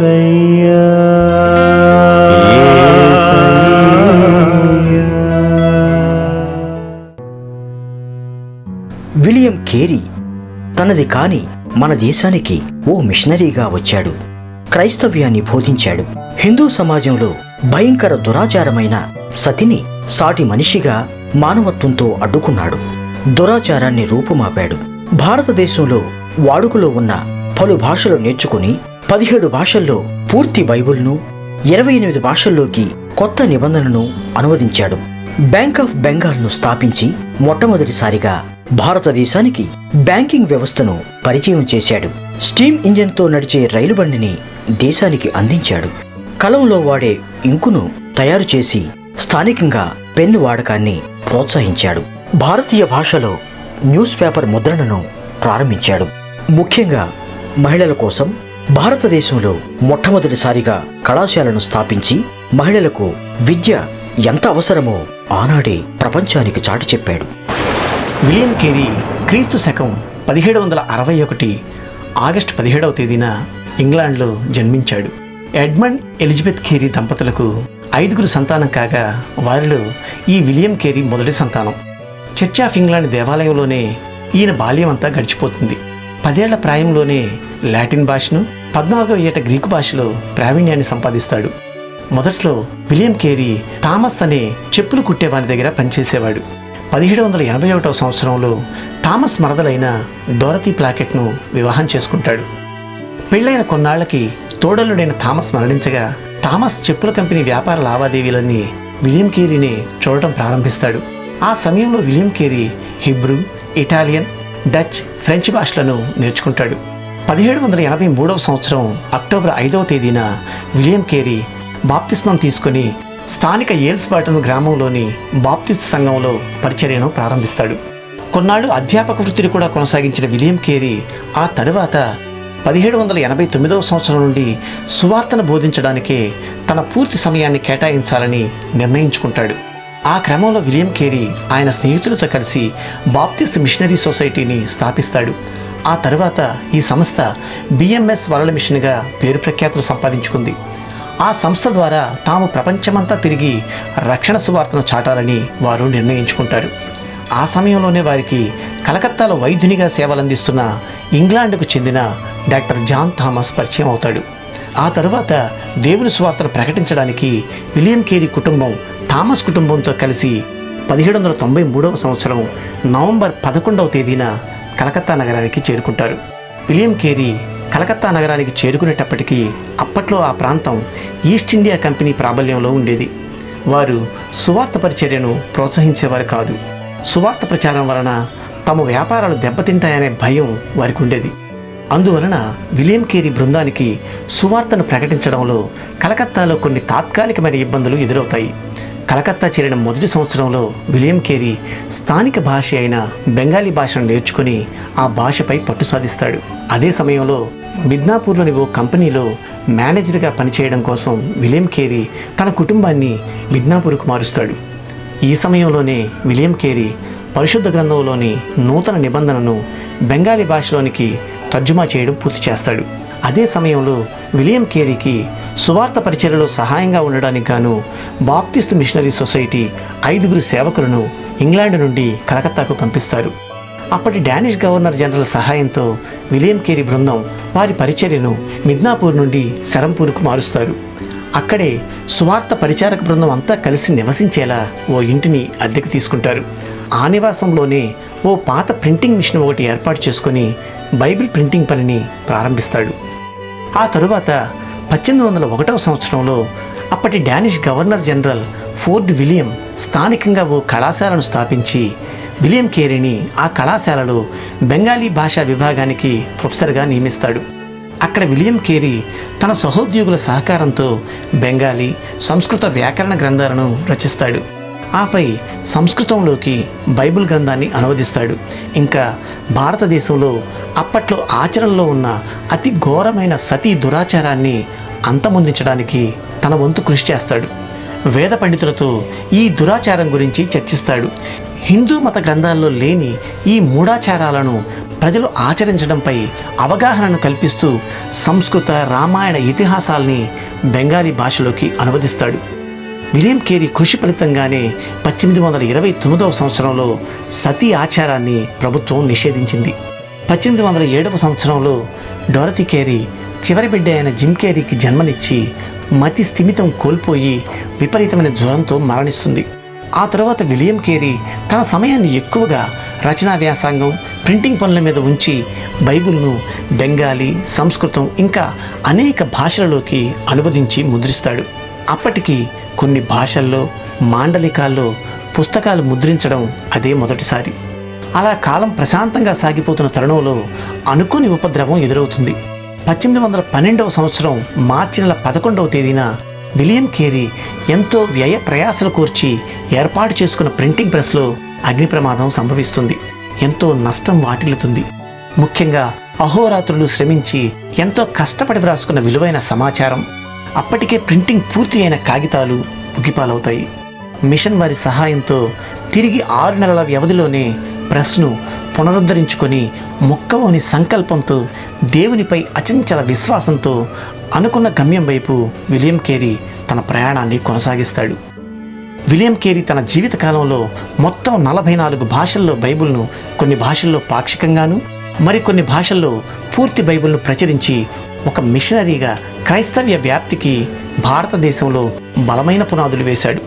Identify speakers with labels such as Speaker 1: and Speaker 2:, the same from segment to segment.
Speaker 1: William Carey తనది కాని మన దేశానికి ఓ మిషనరీగా వచ్చాడు. క్రైస్తవ్యాన్ని బోధించాడు. హిందూ సమాజంలో భయంకర దురాచారమైన సతిని సాటి మనిషిగా మానవత్వంతో అడ్డుకున్నాడు. దురాచారాన్ని రూపుమాపాడు. భారతదేశంలో వాడుకలో ఉన్న పలు భాషలు నేర్చుకుని పదిహేడు భాషల్లో పూర్తి బైబుల్ను ఇరవై ఎనిమిది భాషల్లోకి కొత్త నిబంధనను అనువదించాడు. బ్యాంక్ ఆఫ్ బెంగాల్ను స్థాపించి మొట్టమొదటిసారిగా భారతదేశానికి బ్యాంకింగ్ వ్యవస్థను పరిచయం చేశాడు. స్టీమ్ ఇంజిన్తో నడిచే రైలు బండిని దేశానికి అందించాడు. కలంలో వాడే ఇంకును తయారు చేసి స్థానికంగా పెన్ను వాడకాన్ని ప్రోత్సహించాడు. భారతీయ భాషలో న్యూస్ పేపర్ ముద్రణను ప్రారంభించాడు. ముఖ్యంగా మహిళల కోసం భారతదేశంలో మొట్టమొదటిసారిగా కళాశాలను స్థాపించి మహిళలకు విద్య ఎంత అవసరమో ఆనాడే ప్రపంచానికి చాటి చెప్పాడు.
Speaker 2: విలియం కేరీ క్రీస్తు శకం పదిహేడు వందల అరవై ఒకటి ఆగస్టు పదిహేడవ తేదీన ఇంగ్లాండ్లో జన్మించాడు. ఎడ్మండ్ ఎలిజబెత్ కేరీ దంపతులకు ఐదుగురు సంతానం కాగా వారిలో ఈ విలియం కేరీ మొదటి సంతానం. చర్చ్ ఆఫ్ ఇంగ్లాండ్ దేవాలయంలోనే ఈయన బాల్యం అంతా గడిచిపోతుంది. పదేళ్ళ ప్రాయంలోనే లాటిన్ భాషను పద్నాలుగవ ఏట గ్రీకు భాషలో ప్రావీణ్యాన్ని సంపాదిస్తాడు. మొదట్లో విలియం కేరీ థామస్ అనే చెప్పులు కుట్టేవాని దగ్గర పనిచేసేవాడు. పదిహేడు వందల ఎనభై ఒకటవ సంవత్సరంలో థామస్ మరదలైన డోరతీ ప్లాకెట్ను వివాహం చేసుకుంటాడు. పెళ్ళైన కొన్నాళ్ళకి తోడలుడైన థామస్ మరణించగా థామస్ చెప్పుల కంపెనీ వ్యాపార లావాదేవీలన్నీ విలియం కేరీని చూడటం ప్రారంభిస్తాడు. ఆ సమయంలో William Carey Hebrew Italian Dutch French భాషలను నేర్చుకుంటాడు. పదిహేడు వందల ఎనభై మూడవ సంవత్సరం అక్టోబర్ ఐదవ తేదీన విలియం కేరీ బాప్తిస్మం తీసుకుని స్థానిక ఏల్స్బాటన్ గ్రామంలోని బాప్తిస్ట్ సంఘంలో పరిచర్యను ప్రారంభిస్తాడు. కొన్నాళ్ళు అధ్యాపక వృత్తిని కూడా కొనసాగించిన విలియం కేరీ ఆ తరువాత పదిహేడు వందల ఎనభై తొమ్మిదవ సంవత్సరం నుండి సువార్తను బోధించడానికే తన పూర్తి సమయాన్ని కేటాయించాలని నిర్ణయించుకుంటాడు. ఆ క్రమంలో విలియం కేరీ ఆయన స్నేహితులతో కలిసి బాప్తిస్ట్ మిషనరీ సొసైటీని స్థాపిస్తాడు. ఆ తర్వాత ఈ సంస్థ బిఎంఎస్ వరల్డ్ మిషన్గా పేరు ప్రఖ్యాతులు సంపాదించుకుంది. ఆ సంస్థ ద్వారా తాము ప్రపంచమంతా తిరిగి రక్షణ సువార్తను చాటాలని వారు నిర్ణయించుకుంటారు. ఆ సమయంలోనే వారికి కలకత్తాలో వైద్యునిగా సేవలందిస్తున్న ఇంగ్లాండ్కు చెందిన డాక్టర్ జాన్ థామస్ పరిచయం అవుతాడు. ఆ తరువాత దేవుని సువార్తను ప్రకటించడానికి విలియం కేరీ కుటుంబం థామస్ కుటుంబంతో కలిసి పదిహేడు వందల తొంభై మూడవ సంవత్సరం నవంబర్ పదకొండవ తేదీన కలకత్తా నగరానికి చేరుకుంటారు. విలియం కేరీ కలకత్తా నగరానికి చేరుకునేటప్పటికీ అప్పట్లో ఆ ప్రాంతం ఈస్ట్ ఇండియా కంపెనీ ప్రాబల్యంలో ఉండేది. వారు సువార్త పరిచర్యను ప్రోత్సహించేవారు కాదు. సువార్త ప్రచారం వలన తమ వ్యాపారాలు దెబ్బతింటాయనే భయం వారికి ఉండేది. అందువలన విలియం కేరీ బృందానికి సువార్తను ప్రకటించడంలో కలకత్తాలో కొన్ని తాత్కాలికమైన ఇబ్బందులు ఎదురవుతాయి. కలకత్తా చేరిన మొదటి సంవత్సరంలో విలియం కేరీ స్థానిక భాష అయిన బెంగాలీ భాషను నేర్చుకుని ఆ భాషపై పట్టు సాధిస్తాడు. అదే సమయంలో మిద్నాపూర్లోని ఓ కంపెనీలో మేనేజర్గా పనిచేయడం కోసం విలియం కేరీ తన కుటుంబాన్ని మిద్నాపూర్కు మారుస్తాడు. ఈ సమయంలోనే విలియం కేరీ పరిశుద్ధ గ్రంథంలోని నూతన నిబంధనను బెంగాలీ భాషలోనికి తర్జుమా చేయడం పూర్తి చేస్తాడు. అదే సమయంలో విలియం కేరీకి సువార్త పరిచయలో సహాయంగా ఉండడానికి గాను బాప్తిస్ట్ మిషనరీ సొసైటీ ఐదుగురు సేవకులను ఇంగ్లాండ్ నుండి కలకత్తాకు పంపిస్తారు. అప్పటి డానిష్ గవర్నర్ జనరల్ సహాయంతో విలియం కేరీ బృందం వారి పరిచర్యను మిద్నాపూర్ నుండి శరంపూర్కు మారుస్తారు. అక్కడే సువార్త పరిచారక బృందం అంతా కలిసి నివసించేలా ఓ ఇంటిని అద్దెకు తీసుకుంటారు. ఆ నివాసంలోనే ఓ పాత ప్రింటింగ్ మిషన్ ఒకటి ఏర్పాటు చేసుకుని బైబిల్ ప్రింటింగ్ పనిని ప్రారంభిస్తాడు. ఆ తరువాత పద్దెనిమిది వందల ఒకటవ సంవత్సరంలో అప్పటి Danish governor general Fort William స్థానికంగా ఓ కళాశాలను స్థాపించి విలియం కేరీని ఆ కళాశాలలో బెంగాలీ భాషా విభాగానికి ప్రొఫెసర్గా నియమిస్తాడు. అక్కడ విలియం కేరీ తన సహోద్యోగుల సహకారంతో బెంగాలీ సంస్కృత వ్యాకరణ గ్రంథాలను రచిస్తాడు. ఆపై సంస్కృతంలోకి బైబిల్ గ్రంథాన్ని అనువదిస్తాడు. ఇంకా భారతదేశంలో అప్పట్లో ఆచరణలో ఉన్న అతి ఘోరమైన సతీ దురాచారాన్ని అంతమొందించడానికి తన వంతు కృషి చేస్తాడు. వేద పండితులతో ఈ దురాచారం గురించి చర్చిస్తాడు. హిందూ మత గ్రంథాల్లో లేని ఈ మూఢాచారాలను ప్రజలు ఆచరించడంపై అవగాహనను కల్పిస్తూ సంస్కృత రామాయణ ఇతిహాసాల్ని బెంగాలీ భాషలోకి అనువదిస్తాడు. విలియం కేరీ కృషి ఫలితంగానే పద్దెనిమిది వందల ఇరవై తొమ్మిదవ సంవత్సరంలో సతీ ఆచారాన్ని ప్రభుత్వం నిషేధించింది. పద్దెనిమిది వందల ఏడవ సంవత్సరంలో డొరతి కేరీ చివరి బిడ్డ అయిన జిమ్ కేరీకి జన్మనిచ్చి మతి స్థిమితం కోల్పోయి విపరీతమైన జ్వరంతో మరణిస్తుంది. ఆ తర్వాత విలియం కేరీ తన సమయాన్ని ఎక్కువగా రచనా వ్యాసంగం ప్రింటింగ్ పనుల మీద ఉంచి బైబిల్ను బెంగాలీ సంస్కృతం ఇంకా అనేక భాషలలోకి అనువదించి ముద్రిస్తాడు. అప్పటికి కొన్ని భాషల్లో మాండలికాల్లో పుస్తకాలు ముద్రించడం అదే మొదటిసారి. అలా కాలం ప్రశాంతంగా సాగిపోతున్న తరుణంలో అనుకోని ఉపద్రవం ఎదురవుతుంది. పద్దెనిమిది వందల పన్నెండవ సంవత్సరం మార్చి నెల పదకొండవ తేదీన విలియం కేరీ ఎంతో వ్యయ ప్రయాసలు కూర్చి ఏర్పాటు చేసుకున్న ప్రింటింగ్ ప్రెస్లో అగ్ని ప్రమాదం సంభవిస్తుంది. ఎంతో నష్టం వాటిల్లుతుంది. ముఖ్యంగా అహోరాత్రులు శ్రమించి ఎంతో కష్టపడి వ్రాసుకున్న విలువైన సమాచారం. అప్పటికే ప్రింటింగ్ పూర్తి అయిన కాగితాలు పుగిపాలవుతాయి మిషన్ వారి సహాయంతో తిరిగి ఆరు నెలల వ్యవధిలోనే ప్రెస్ను పునరుద్ధరించుకొని మొక్కవోని సంకల్పంతో దేవునిపై అచంచల విశ్వాసంతో అనుకున్న గమ్యం వైపు విలియం కేరీ తన ప్రయాణాన్ని కొనసాగిస్తాడు. విలియం కేరీ తన జీవితకాలంలో మొత్తం నలభై నాలుగు భాషల్లో బైబిల్ను కొన్ని భాషల్లో పాక్షికంగాను మరికొన్ని భాషల్లో పూర్తి బైబిల్ను ప్రచురించి ఒక మిషనరీగా క్రైస్తవ్య వ్యాప్తికి భారతదేశంలో బలమైన పునాదులు వేశాడు.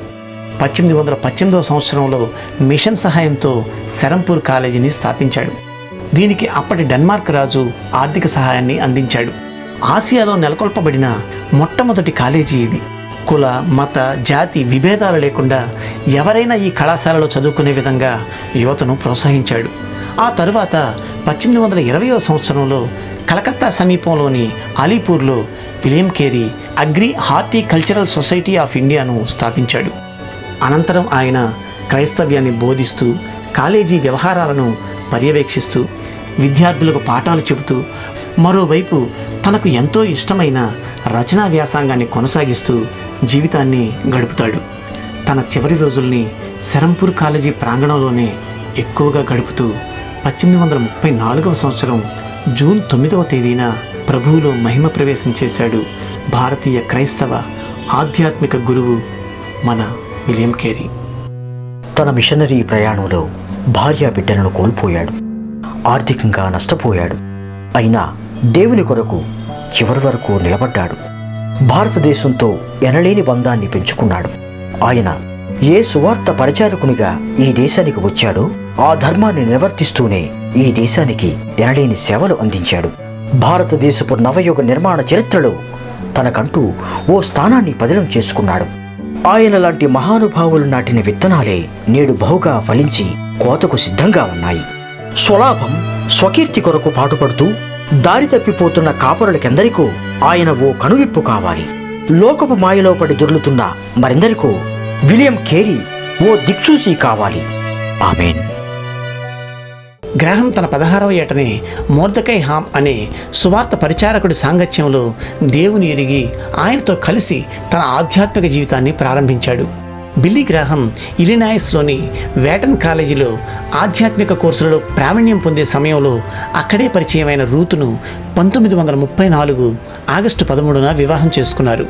Speaker 2: పద్దెనిమిది వందల పద్దెనిమిదవ సంవత్సరంలో మిషన్ సహాయంతో శరంపూర్ కాలేజీని స్థాపించాడు. దీనికి అప్పటి డెన్మార్క్ రాజు ఆర్థిక సహాయాన్ని అందించాడు. ఆసియాలో నెలకొల్పబడిన మొట్టమొదటి కాలేజీ ఇది. కుల మత జాతి విభేదాలు లేకుండా ఎవరైనా ఈ కళాశాలలో చదువుకునే విధంగా యువతను ప్రోత్సహించాడు. ఆ తరువాత పద్దెనిమిది వందల ఇరవయో సంవత్సరంలో కలకత్తా సమీపంలోని అలీపూర్లో William Carey agri horticultural society of ఇండియాను స్థాపించాడు. అనంతరం ఆయన క్రైస్తవ్యాన్ని బోధిస్తూ కాలేజీ వ్యవహారాలను పర్యవేక్షిస్తూ విద్యార్థులకు పాఠాలు చెబుతూ మరోవైపు తనకు ఎంతో ఇష్టమైన రచనా వ్యాసంగాన్ని కొనసాగిస్తూ జీవితాన్ని గడుపుతాడు. తన చివరి రోజుల్ని శరంపూర్ కాలేజీ ప్రాంగణంలోనే ఎక్కువగా గడుపుతూ పద్దెనిమిది వందల ముప్పై నాలుగవ సంవత్సరం జూన్ తొమ్మిదవ తేదీన ప్రభువులో మహిమ ప్రవేశం చేశాడు భారతీయ క్రైస్తవ ఆధ్యాత్మిక గురువు మన విలియం కేరీ.
Speaker 1: తన మిషనరీ ప్రయాణంలో భార్య బిడ్డలను కోల్పోయాడు. ఆర్థికంగా నష్టపోయాడు. అయినా దేవుని కొరకు చివరి వరకు నిలబడ్డాడు. భారతదేశంతో ఎనలేని బంధాన్ని పెంచుకున్నాడు. ఆయన ఏ సువార్త పరిచారకునిగా ఈ దేశానికి వచ్చాడో ఆ ధర్మాన్ని నిర్వర్తిస్తూనే ఈ దేశానికి ఎనలేని సేవలు అందించాడు. భారతదేశపు నవయుగ నిర్మాణ చరిత్రలో తనకంటూ ఓ స్థానాన్ని పదిలం చేసుకున్నాడు. ఆయన లాంటి మహానుభావులు నాటిన విత్తనాలే నేడు బహుగా ఫలించి కోతకు సిద్ధంగా ఉన్నాయి. స్వలాభం స్వకీర్తి కొరకు పాటుపడుతూ దారి తప్పిపోతున్న కాపరులకెందరికో ఆయన ఓ కనువిప్పు కావాలి. లోకపు మాయలో పడి దొర్లుతున్న మరెందరికో విలియం కేరీ ఓ దిక్చూసి కావాలి. ఆమెన్.
Speaker 2: గ్రహం తన పదహారవ ఏటనే మోర్దకై హామ్ అనే సువార్త పరిచారకుడి సాంగత్యంలో దేవుని ఎరిగి ఆయనతో కలిసి తన ఆధ్యాత్మిక జీవితాన్ని ప్రారంభించాడు. బిల్లీ గ్రాహం ఇలినాయస్లోని వేటన్ కాలేజీలో ఆధ్యాత్మిక కోర్సులలో ప్రావీణ్యం పొందే సమయంలో అక్కడే పరిచయమైన రూతును పంతొమ్మిది వందల ముప్పై నాలుగు ఆగస్టు పదమూడున వివాహం చేసుకున్నారు.